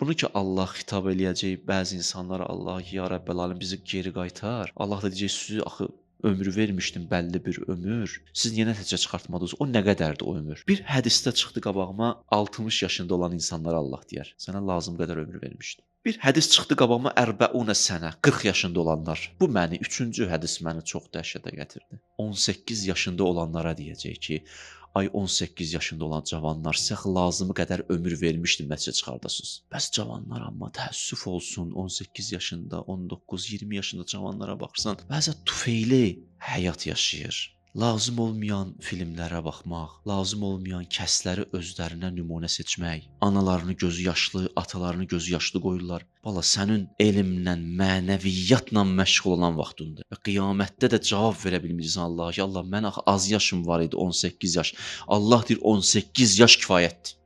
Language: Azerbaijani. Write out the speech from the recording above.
Bunu ki Allah xitab eləyəcək bəzi insanlara Allah ya Rəbbel alim bizi geri qaytar. Allah da deyəcək sizi axı ömrü vermişdim bəlli bir ömür. Siz niyə nəticə çıxartmadınız? O nə qədərdir o ömür? Bir hədisdə çıxdı qabağıma 60 yaşında olan insanlara Allah deyər. Sənə lazım qədər ömrü vermişdim. Bir hədis çıxdı qabağıma 40 sənə, 40 yaşında olanlar. Bu məni 3-cü hədis məni çox dəhşətə gətirdi. 18 yaşında olanlara deyəcək ki, ay 18 yaşında olan cavanlar sizə lazımı qədər ömür vermişdim nəticə çıxardasınız. Bəs cavanlar amma təəssüf olsun 18 yaşında, 19, 20 yaşında cavanlara baxırsan, bəzən tufeyli həyat yaşayır. Lazım olmayan filmlərə baxmaq, lazım olmayan kəsləri özlərinə nümunə seçmək, analarını gözü yaşlı, atalarını gözü yaşlı qoyurlar. Bala sənin elmlə, mənəviyyatla məşğul olan vaxtındır. Və qiyamətdə də cavab verə bilmirsən Allaha ki, Allah mən axı az yaşım var idi 18 yaş. Allah deyir 18 yaş kifayətdir.